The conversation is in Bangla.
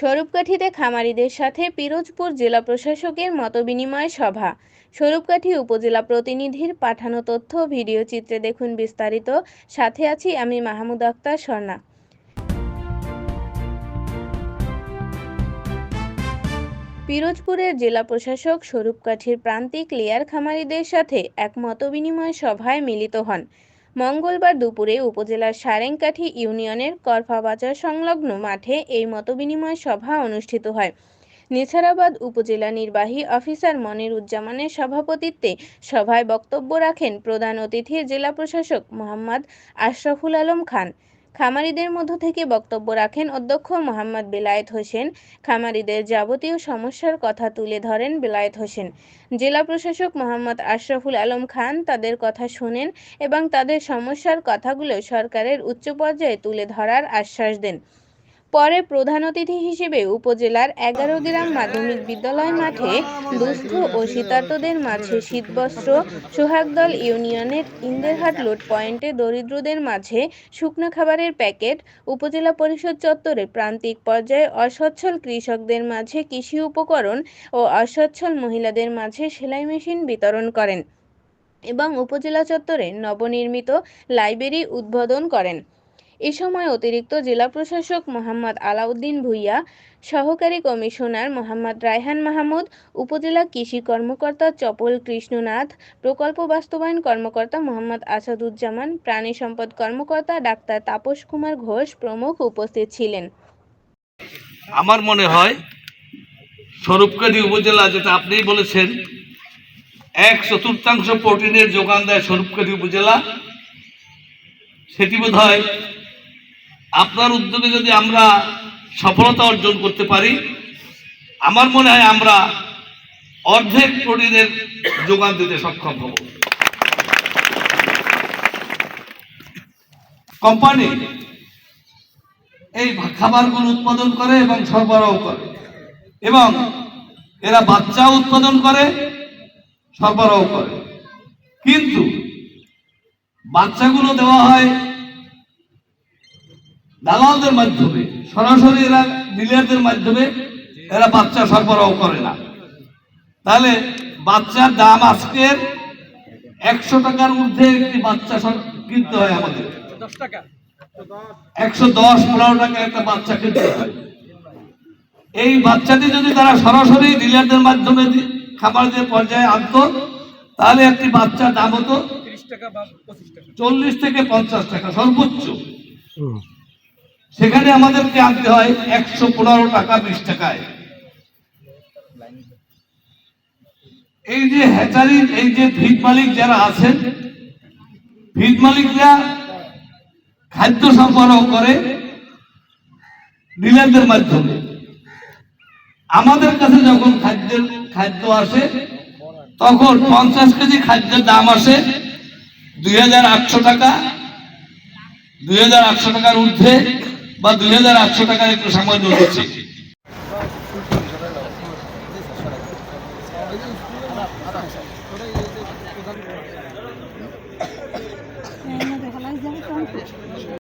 স্বরূপকাঠিতে খামারিদের সাথে পিরোজপুর জেলা প্রশাসকের মতবিনিময় সভা। স্বরূপকাঠি উপজেলা প্রতিনিধির পাঠানো তথ্য, ভিডিও চিত্রে দেখুন বিস্তারিত। সাথে আছি আমি মাহমুদ আক্তার স্বর্ণা পিরোজপুরের জেলা প্রশাসক স্বরূপকাঠির প্রান্তিক লেয়ার খামারিদের সাথে এক মতবিনিময় সভায় মিলিত হন। মঙ্গলবার দুপুরে উপজেলার সারেংকাঠি ইউনিয়নের করফাবাজার সংলগ্ন মাঠে এই মতবিনিময় সভা অনুষ্ঠিত হয়। নিসারাবাদ উপজেলা নির্বাহী অফিসার মনিরুজ্জামানের সভাপতিত্বে সভায় বক্তব্য রাখেন প্রধান অতিথি জেলা প্রশাসক মোহাম্মদ আশরাফুল আলম খান। খামারিদের মধ্য থেকে বক্তব্য রাখেন অধ্যক্ষ মোহাম্মদ বেলায়েত হোসেন। খামারিদের যাবতীয় সমস্যার কথা তুলে ধরেন বেলায়েত হোসেন। জেলা প্রশাসক মোহাম্মদ আশরাফুল আলম খান তাদের কথা শুনেন এবং তাদের সমস্যার কথাগুলো সরকারের উচ্চ পর্যায়ে তুলে ধরার আশ্বাস দেন। পরে প্রধান অতিথি হিসেবে উপজেলার এগারো গ্রাম মাধ্যমিক বিদ্যালয় মাঠে দুস্থ ও শীতার্তদের মাঝে শীতবস্ত্র, সোহাগদল ইউনিয়নের ইন্দেরহাট লোড পয়েন্টে দরিদ্রদের মাঝে শুকনো খাবারের প্যাকেট, উপজেলা পরিষদ চত্বরে প্রান্তিক পর্যায়ে অসচ্ছল কৃষকদের মাঝে কৃষি উপকরণ ও অসচ্ছল মহিলাদের মাঝে সেলাই মেশিন বিতরণ করেন এবং উপজেলা চত্বরে নবনির্মিত লাইব্রেরি উদ্বোধন করেন। এ সময় অতিরিক্ত জেলা প্রশাসক মোহাম্মদ আলাউদ্দিন ভুইয়া, সহকারী কমিশনার মোহাম্মদ রায়হান মাহমুদ, উপজেলা কৃষি কর্মকর্তা চপল কৃষ্ণনাথ, প্রকল্প বাস্তবায়ন কর্মকর্তা মোহাম্মদ আসাদুজ্জামান, প্রাণী সম্পদ কর্মকর্তা ডাক্তার তাপস কুমার ঘোষ প্রমুখ উপস্থিত ছিলেন। আমার মনে হয় স্বরূপকারী উপজেলা যেটা আপনিই বলেছেন, এক চতুর্থাংশ প্রোটিনের যোগান দেয় স্বরূপকারী উপজেলা, সেটি বোধ হয় আপনার উদ্যোগে যদি আমরা সফলতা অর্জন করতে পারি, আমার মনে হয় আমরা অর্ধেক প্রোটিনের যোগান দিতে সক্ষম হব। কোম্পানি এই খাবারগুলো উৎপাদন করে এবং সরবরাহ করে এবং এরা বাচ্চা উৎপাদন করে, সরবরাহ করে। কিন্তু বাচ্চাগুলো দেওয়া হয় দালালদের মাধ্যমে সরাসরি এরা ডিলারদের মাধ্যমে এরা বাচ্চা সরবরাহ করে না। তাহলে বাচ্চার দাম আজকের একশো টাকার ঊর্ধ্বে একটি বাচ্চা কিনতে হয় আমাদের। একশো দশ পনেরো টাকা একটা বাচ্চা কিনতে হয়। এই বাচ্চাটি যদি তারা সরাসরি ডিলারদের মাধ্যমে খাবারদের পর্যায়ে আনতো তাহলে একটি বাচ্চার দাম হতো চল্লিশ থেকে পঞ্চাশ টাকা সর্বোচ্চ। সেখানে আমাদেরকে আনতে হয় একশো পনেরো টাকা বিশ টাকায়। এই যে হ্যাচারি, এই যে ভিট মালিক যারা আছেন ভিট মালিকরা খাদ্য সরবরাহ করে ডিলারদের মাধ্যমে। আমাদের কাছে যখন খাদ্যের খাদ্য আসে, তখন পঞ্চাশ কেজি খাদ্যের দাম আসে দুই হাজার আটশো টাকা। দুই হাজার আটশো টাকার ঊর্ধ্বে বা দুই হাজার আটশো টাকার একটু সামান্য হচ্ছে